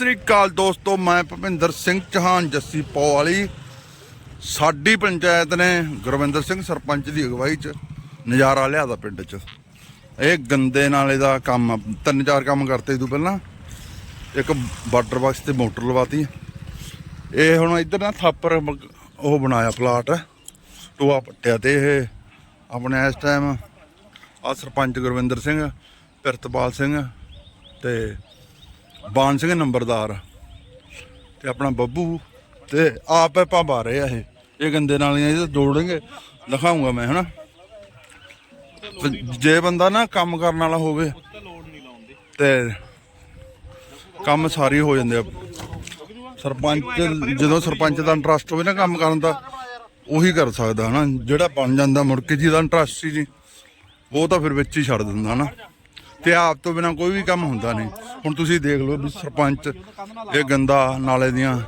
ਸ੍ਰੀ ਅਕਾਲ ਦੋਸਤੋ, ਮੈਂ ਭਵਿੰਦਰ ਸਿੰਘ ਚੌਹਾਨ, ਜੱਸੀ ਪੌ ਵਾਲੀ। ਸਾਡੀ ਪੰਚਾਇਤ ਨੇ ਗੁਰਵਿੰਦਰ ਸਿੰਘ ਸਰਪੰਚ ਦੀ ਅਗਵਾਈ 'ਚ ਨਜ਼ਾਰਾ ਲਿਆ ਦਾ ਪਿੰਡ 'ਚ। ਇਹ ਗੰਦੇ ਨਾਲੇ ਦਾ ਕੰਮ, ਤਿੰਨ ਚਾਰ ਕੰਮ ਕਰਤੇ ਤੂੰ ਪਹਿਲਾਂ। ਇੱਕ ਵਾਟਰ ਬਾਕਸ ਤੇ ਮੋਟਰ ਲਵਾਤੀ। ਇਹ ਹੁਣ ਇੱਧਰ ਨਾ ਥਾਪਰ ਉਹ ਬਣਾਇਆ ਪਲਾਟ। ਟੋਆ ਪੱਟਿਆ ਤੇ ਇਹ। ਆਪਣੇ ਇਸ ਟਾਈਮ ਆ ਸਰਪੰਚ ਗੁਰਵਿੰਦਰ ਸਿੰਘ, ਪਿਰਤਪਾਲ ਸਿੰਘ ਤੇ ਬਾਨ ਸਿੰਘ ਨੰਬਰਦਾਰ ਤੇ ਆਪਣਾ ਬੱਬੂ ਤੇ ਆਪ ਆਪਾਂ ਪਾ ਰਹੇ ਆ ਇਹ। ਇਹ ਗੰਦੇ ਨਾਲੀਆਂ ਇਹ ਜੋੜਨਗੇ ਦਿਖਾਉਂਗਾ ਮੈਂ, ਹਨਾ? ਜੇ ਬੰਦਾ ਨਾ ਕੰਮ ਕਰਨ ਵਾਲਾ ਹੋਵੇ ਤੇ ਕੰਮ ਸਾਰੇ ਹੋ ਜਾਂਦੇ ਆ। ਸਰਪੰਚ ਜਦੋਂ ਸਰਪੰਚ ਦਾ ਇੰਟਰਸਟ ਹੋਵੇ ਨਾ ਕੰਮ ਕਰਨ ਦਾ, ਉਹੀ ਕਰ ਸਕਦਾ, ਹਨਾ? ਜਿਹੜਾ ਬਣ ਜਾਂਦਾ ਮੁੜ ਕੇ ਜਿਹਦਾ ਇੰਟਰਸਟ ਸੀ ਜੀ ਉਹ ਤਾਂ ਫਿਰ ਵਿੱਚ ਹੀ ਛੱਡ ਦਿੰਦਾ, ਹਨਾ? ਤੇ ਆਪ ਤੋਂ ਬਿਨਾ ਕੋਈ ਵੀ ਕੰਮ ਹੁੰਦਾ ਨਹੀਂ। ਹੁਣ ਤੁਸੀਂ ਦੇਖ ਲਓ ਵੀ ਸਰਪੰਚ, ਇਹ ਗੰਦਾ ਨਾਲੇ ਦੀਆਂ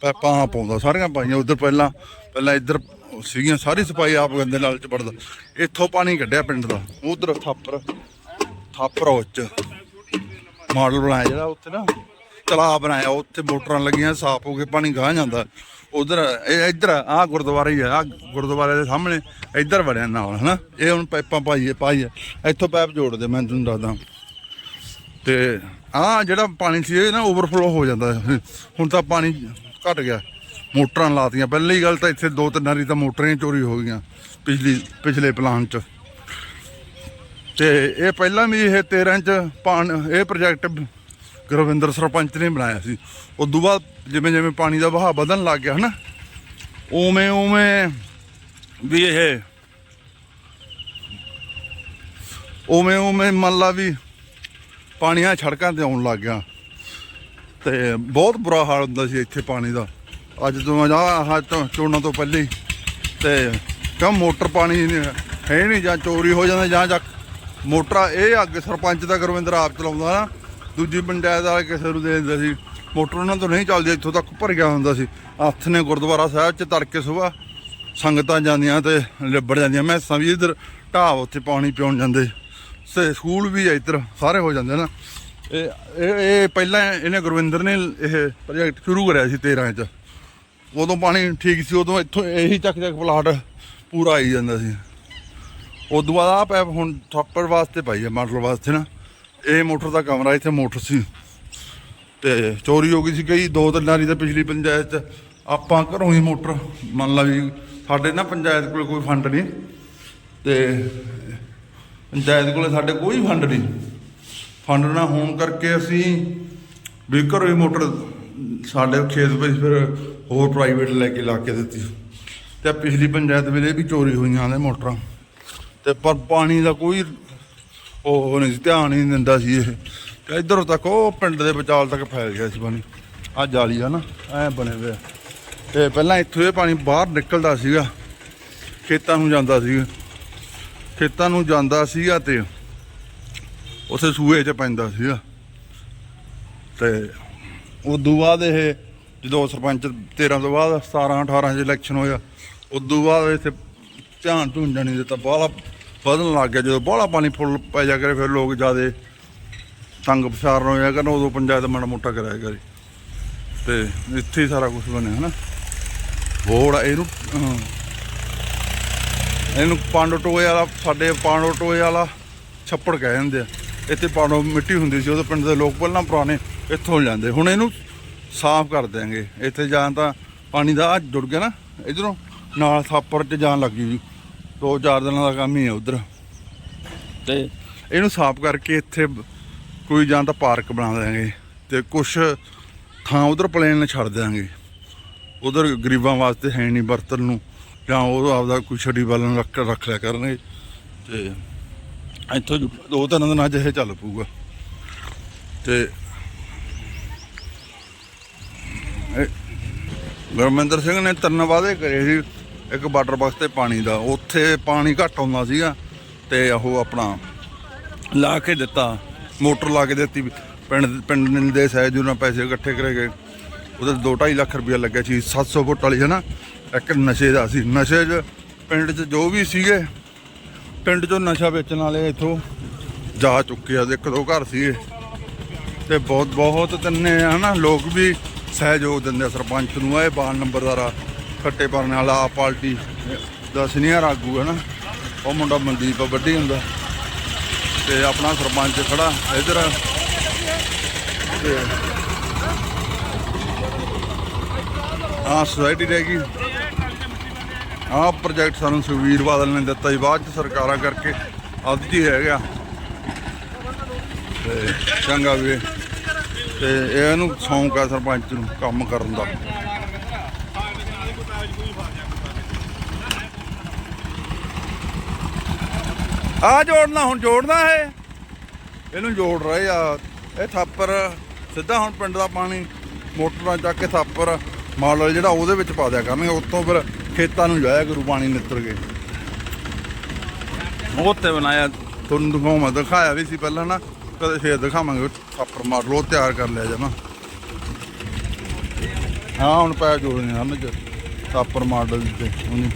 ਪੈਪਾਂ ਪਾਉਂਦਾ, ਸਾਰੀਆਂ ਪਾਈਆਂ। ਉਧਰ ਪਹਿਲਾਂ ਪਹਿਲਾਂ ਇੱਧਰ ਸੀਗੀਆਂ, ਸਾਰੀ ਸਫ਼ਾਈ ਆਪ ਗੰਦੇ ਨਾਲ ਚ ਵੜਦਾ। ਇੱਥੋਂ ਪਾਣੀ ਕੱਢਿਆ ਪਿੰਡ ਦਾ। ਉਧਰ ਥਾਪਰ ਥਾਪਰ ਉੱਚ। ਮਾਡਲ ਬਣਾਇਆ ਜਿਹੜਾ ਉੱਥੇ ਨਾ। ਤਲਾਅ ਬਣਾਇਆ, ਉੱਥੇ ਮੋਟਰਾਂ ਲੱਗੀਆਂ, ਸਾਫ਼ ਹੋ ਕੇ ਪਾਣੀ ਗਾਹ ਜਾਂਦਾ। ਉਧਰ, ਇਹ ਇੱਧਰ ਆ ਗੁਰਦੁਆਰਾ ਹੀ ਆ, ਆਹ ਗੁਰਦੁਆਰੇ ਦੇ ਸਾਹਮਣੇ, ਇੱਧਰ ਵੜਿਆ ਨਾਲ, ਹਨਾ? ਇਹ ਹੁਣ ਪਾਈਪਾਂ ਪਾਈਏ ਪਾਈਏ। ਇੱਥੋਂ ਪਾਈਪ ਜੋੜਦੇ ਮੈਂ ਤੁਹਾਨੂੰ ਦੱਸਦਾ। ਤੇ ਆ ਜਿਹੜਾ ਪਾਣੀ ਸੀ, ਇਹ ਨਾ ਓਵਰਫਲੋ ਹੋ ਜਾਂਦਾ। ਹੁਣ ਤਾਂ ਪਾਣੀ ਘਟ ਗਿਆ। ਮੋਟਰਾਂ ਲਾਤੀਆਂ। ਪਹਿਲੀ ਗੱਲ ਤਾਂ ਇੱਥੇ ਦੋ ਤਿੰਨ ਵਾਰੀ ਤਾਂ ਮੋਟਰਾਂ ਹੀ ਚੋਰੀ ਹੋ ਗਈਆਂ, ਪਿਛਲੀ, ਪਿਛਲੇ ਪਲਾਨ ਚ। ਤੇ ਇਹ ਪਹਿਲਾਂ ਵੀ ਇਹ 13 ਚ ਪਾਣ, ਇਹ ਪ੍ਰੋਜੈਕਟ ਗੁਰਵਿੰਦਰ ਸਰਪੰਚ ਨੇ ਬਣਾਇਆ ਸੀ। ਉਦੋਂ ਬਾਅਦ ਜਿਵੇਂ ਜਿਵੇਂ ਪਾਣੀ ਦਾ ਵਹਾਅ ਵਧਣ ਲੱਗ ਗਿਆ ਹਨਾ, ਉਵੇਂ ਉਵੇਂ ਵੀ ਇਹ, ਉਵੇਂ ਉਵੇਂ ਮੰਨ ਲਾ ਵੀ ਪਾਣੀਆਂ ਸੜਕਾਂ ਤੇ ਆਉਣ ਲੱਗ ਗਿਆ। ਤੇ ਬਹੁਤ ਬੁਰਾ ਹਾਲ ਹੁੰਦਾ ਸੀ ਇੱਥੇ ਪਾਣੀ ਦਾ। ਅੱਜ ਤੋਂ ਆ ਆਹ ਚੋਣਾਂ ਤੋਂ ਪਹਿਲੇ ਹੀ ਤੇ ਕਿਉਂ ਮੋਟਰ ਪਾਣੀ ਹੈ ਨਹੀਂ ਜਾਂ ਚੋਰੀ ਹੋ ਜਾਂਦਾ ਜਾਂ ਜਾਂ ਮੋਟਰ, ਇਹ ਅੱਗ ਸਰਪੰਚ ਦਾ ਗੁਰਵਿੰਦਰ ਆਪ ਚਲਾਉਂਦਾ ਨਾ। ਦੂਜੀ ਪੰਚਾਇਤ ਵਾਲੇ ਕਿਸੇ ਨੂੰ ਦੇ ਦਿੰਦੇ ਸੀ। ਮੋਟਰ ਉਹਨਾਂ ਤੋਂ ਨਹੀਂ ਚੱਲਦੀ, ਇੱਥੋਂ ਤੱਕ ਭਰ ਗਿਆ ਹੁੰਦਾ ਸੀ। ਹੱਥ ਨੇ ਗੁਰਦੁਆਰਾ ਸਾਹਿਬ ਚ ਤੜਕੇ ਸਵੇਰ ਸੰਗਤਾਂ ਜਾਂਦੀਆਂ ਤੇ ਲਿਬੜ ਜਾਂਦੀਆਂ। ਮੈਸਾਂ ਵੀ ਇੱਧਰ ਢਾਬ ਉੱਥੇ ਪਾਣੀ ਪਿਉਣ ਜਾਂਦੇ। ਤੇ ਸਕੂਲ ਵੀ ਆ ਇੱਧਰ, ਸਾਰੇ ਹੋ ਜਾਂਦੇ ਨਾ। ਇਹ ਇਹ ਇਹ ਪਹਿਲਾਂ ਇਹਨੇ ਗੁਰਵਿੰਦਰ ਨੇ ਇਹ ਪ੍ਰੋਜੈਕਟ ਸ਼ੁਰੂ ਕਰਿਆ ਸੀ 13 ਚ। ਉਦੋਂ ਪਾਣੀ ਠੀਕ ਸੀ, ਉਦੋਂ ਇੱਥੋਂ ਇਹੀ ਚੱਕ ਚੱਕ ਪਲਾਟ ਪੂਰਾ ਆਈ ਜਾਂਦਾ ਸੀ। ਉਦੋਂ ਬਾਅਦ ਆ ਪੈਪ ਹੁਣ ਥਾਪੜ ਵਾਸਤੇ ਪਾਈ ਹੈ ਮਾਡਲ ਵਾਸਤੇ ਨਾ। ਇਹ ਮੋਟਰ ਦਾ ਕਮਰਾ ਇੱਥੇ ਮੋਟਰ ਸੀ। ਤੇ ਚੋਰੀ ਹੋ ਗਈ ਸੀ ਕਈ, ਦੋ ਤਿੰਨ ਵਾਰੀ ਤਾਂ ਪਿਛਲੀ ਪੰਚਾਇਤ ਚ ਆਪਾਂ ਘਰੋਂ ਹੀ ਮੋਟਰ, ਮੰਨ ਲਾ ਵੀ ਸਾਡੇ ਨਾ ਪੰਚਾਇਤ ਕੋਲ ਕੋਈ ਫੰਡ ਨਹੀਂ। ਤੇ ਪੰਚਾਇਤ ਕੋਲ ਸਾਡੇ ਕੋਈ ਫੰਡ ਨਹੀਂ। ਫੰਡ ਨਾ ਹੋਣ ਕਰਕੇ ਅਸੀਂ ਵੀ ਘਰੋਂ ਹੀ ਮੋਟਰ ਸਾਡੇ ਖੇਤ ਵਿੱਚ ਫਿਰ ਹੋਰ ਪ੍ਰਾਈਵੇਟ ਲੈ ਕੇ ਲਾ ਕੇ ਦਿੱਤੀ। ਤੇ ਪਿਛਲੀ ਪੰਚਾਇਤ ਵੇਲੇ ਵੀ ਚੋਰੀ ਹੋਈਆਂ ਨੇ ਮੋਟਰਾਂ। ਤੇ ਪਰ ਪਾਣੀ ਦਾ ਕੋਈ ਉਹ ਨਹੀਂ ਸੀ, ਧਿਆਨ ਹੀ ਨਹੀਂ ਦਿੰਦਾ ਸੀ ਇਹ। ਤੇ ਇਧਰੋਂ ਤੱਕ ਉਹ ਪਿੰਡ ਦੇ ਵਿਚਾਲ ਤੱਕ ਫੈਲ ਗਿਆ ਸੀ ਪਾਣੀ। ਆ ਜਾਲੀ ਆ ਨਾ ਐ ਬਣੇ ਹੋਏ ਤੇ ਪਹਿਲਾਂ ਇੱਥੋਂ ਇਹ ਪਾਣੀ ਬਾਹਰ ਨਿਕਲਦਾ ਸੀਗਾ। ਖੇਤਾਂ ਨੂੰ ਜਾਂਦਾ ਸੀਗਾ। ਖੇਤਾਂ ਨੂੰ ਜਾਂਦਾ ਸੀਗਾ ਤੇ ਉਥੇ ਸੂਏ 'ਚ ਪੈਂਦਾ ਸੀਗਾ। ਤੇ ਉਦੋਂ ਬਾਅਦ ਇਹ ਜਦੋਂ ਸਰਪੰਚ 13 ਤੋਂ ਬਾਅਦ 17 18 ਚ ਇਲੈਕਸ਼ਨ ਹੋਇਆ ਉਦੋਂ ਬਾਅਦ ਇੱਥੇ ਧਿਆਨ ਧੂਨ ਨਹੀਂ ਦਿੱਤਾ। ਬਾਹਲਾ ਵਧਣ ਲੱਗ ਗਿਆ, ਜਦੋਂ ਬਾਹਲਾ ਪਾਣੀ ਫੁੱਲ ਪੈ ਜਾ ਕਰੇ, ਫਿਰ ਲੋਕ ਜਿਆਦੇ ਤੰਗ ਪਛਾਰਨ ਹੋਇਆ ਕਰਨ, ਉਦੋਂ ਪੰਚਾਇਤ ਮਾੜਾ ਮੋਟਾ ਕਰਾਇਆ ਕਰੀ। ਤੇ ਇੱਥੇ ਹੀ ਸਾਰਾ ਕੁਝ ਬਣਿਆ, ਹਨਾ? ਬੋੜ ਇਹਨੂੰ ਇਹਨੂੰ ਪਾਂਡੋ ਟੋਏ ਵਾਲਾ, ਸਾਡੇ ਪਾਂਡੋ ਟੋਏ ਵਾਲਾ ਛੱਪੜ ਕਹਿ ਜਾਂਦੇ ਆ। ਇੱਥੇ ਪਾਂਡੋ ਮਿੱਟੀ ਹੁੰਦੀ ਸੀ ਉਦੋਂ ਪਿੰਡ ਦੇ ਲੋਕ ਪਹਿਲਾਂ ਪੁਰਾਣੇ ਇੱਥੋਂ ਜਾਂਦੇ ਹੁਣ ਇਹਨੂੰ ਸਾਫ਼ ਕਰ ਦਿਆਂਗੇ। ਇੱਥੇ ਜਾਂ ਤਾਂ ਪਾਣੀ ਦਾ ਆਹ ਜੁੜ ਗਿਆ ਨਾ, ਇਧਰੋਂ ਨਾਲ ਥਾਪਰ ਚ ਜਾਣ ਲੱਗੀ ਵੀ। ਦੋ ਚਾਰ ਦਿਨਾਂ ਦਾ ਕੰਮ ਹੀ ਹੈ ਉਧਰ। ਤੇ ਇਹਨੂੰ ਸਾਫ਼ ਕਰਕੇ ਇੱਥੇ ਕੋਈ ਜਾਂ ਤਾਂ ਪਾਰਕ ਬਣਾ ਦਿਆਂਗੇ ਤੇ ਕੁਛ ਥਾਂ ਉਧਰ ਪਲੇਨ ਛੱਡ ਦਿਆਂਗੇ। ਉਧਰ ਗਰੀਬਾਂ ਵਾਸਤੇ ਹੈ ਨਹੀਂ ਵਰਤਨ ਨੂੰ ਜਾਂ ਉਹ ਆਪਦਾ ਕੋਈ ਛੜੀ ਬਾਲਣ ਰੱਖ ਰੱਖ ਲਿਆ ਕਰਨਗੇ ਤੇ ਇੱਥੋਂ ਦੋ ਤਿੰਨ ਦਿਨਾਂ 'ਚ ਇਹ ਚੱਲ ਪਊਗਾ। ਤੇ ਗੁਰਮਿੰਦਰ ਸਿੰਘ ਨੇ ਤਿੰਨ ਵਾਅਦੇ ਕਰੇ ਸੀ ਇੱਕ ਵਾਟਰ ਬਾਕਸ ਤੇ ਪਾਣੀ ਦਾ, ਉੱਥੇ ਪਾਣੀ ਘੱਟ ਆਉਂਦਾ ਸੀਗਾ ਤੇ ਉਹ ਆਪਣਾ ਲਾ ਕੇ ਦਿੱਤਾ, ਮੋਟਰ ਲਾ ਕੇ ਦਿੱਤੀ, ਪਿੰਡ ਪਿੰਡ ਦੇ ਸਹਿਜ ਨਾਲ ਪੈਸੇ ਇਕੱਠੇ ਕਰੇ ਗਏ। ਉਹਦੇ 2.5 ਲੱਖ ਰੁਪਇਆ ਲੱਗਿਆ ਸੀ 700 ਫੁੱਟ ਵਾਲੀ ਹੈ ਨਾ ਇੱਕ ਨਸ਼ੇ ਦਾ ਸੀ। ਨਸ਼ੇ 'ਚ ਪਿੰਡ 'ਚ ਜੋ ਵੀ ਸੀਗੇ, ਪਿੰਡ 'ਚੋਂ ਨਸ਼ਾ ਵੇਚਣ ਵਾਲੇ ਇੱਥੋਂ ਜਾ ਚੁੱਕੇ ਆ ਇੱਕ ਦੋ ਘਰ ਸੀਗੇ। ਤੇ ਬਹੁਤ ਬਹੁਤ ਤਿੰਨੇ ਹਨਾ? ਲੋਕ ਵੀ ਸਹਿਯੋਗ ਦਿੰਦੇ ਆ ਸਰਪੰਚ ਨੂੰ, ਇਹ ਬਾਨ ਨੰਬਰਦਾਰ ਆ ਖੱਟੇ ਪਰਨ ਵਾਲਾ ਆਪ ਪਾਰਟੀ ਦਾ ਸੀਨੀਅਰ ਆਗੂ ਹੈ ਨਾ। ਉਹ ਮੁੰਡਾ ਮਨਦੀਪ ਵੱਡੀ ਹੁੰਦਾ। ਤੇ ਆਪਣਾ ਸਰਪੰਚ ਖੜਾ ਇਧਰ। ਤੇ ਆ ਸੋਸਾਇਟੀ ਰਹਿ ਗਈ। ਆਹ ਪ੍ਰੋਜੈਕਟ ਸਾਨੂੰ ਸੁਖਵੀਰ ਬਾਦਲ ਨੇ ਦਿੱਤਾ ਜੀ ਬਾਅਦ ਚ ਸਰਕਾਰਾਂ ਕਰਕੇ ਅੱਧ ਹੀ ਹੈਗਾ ਗਿਆ। ਤੇ ਚੰਗਾ ਵੀ। ਤੇ ਇਹਨੂੰ ਸ਼ੌਂਕ ਆ ਸਰਪੰਚ ਨੂੰ ਕੰਮ ਕਰਨ ਦਾ। ਆ ਜੋੜਨਾ, ਹੁਣ ਜੋੜਨਾ ਹੈ ਇਹਨੂੰ ਜੋੜ ਰਹੇ ਆ। ਇਹ ਥਾਪਰ, ਸਿੱਧਾ ਹੁਣ ਪਿੰਡ ਦਾ ਪਾਣੀ, ਮੋਟਰਾਂ ਚੱਕ ਕੇ ਥਾਪਰ ਮਾਡਲ ਜਿਹੜਾ ਉਹਦੇ ਵਿੱਚ ਪਾ ਦਿਆ ਕਰਨਗੇ। ਉੱਤੋਂ ਫਿਰ ਖੇਤਾਂ ਨੂੰ ਜਾਇਆ ਕਰੂ ਪਾਣੀ ਨਿੱਤਰ ਕੇ। ਉਹ ਤੇ ਬਣਾਇਆ, ਤੁਹਾਨੂੰ ਦਿਖਾਉਂ ਦਿਖਾਇਆ ਵੀ ਸੀ ਪਹਿਲਾਂ ਨਾ। ਕਦੇ ਫੇਰ ਦਿਖਾਵਾਂਗੇ ਥਾਪਰ ਮਾਡਲ ਉਹ ਤਿਆਰ ਕਰ ਲਿਆ ਜਾਣਾ ਹਾਂ, ਹੁਣ ਪੈ ਜੋੜਨੇ ਹਨ ਚ ਟਾਪਰ ਮਾਡਲ ਤੇ ਉਹਨੂੰ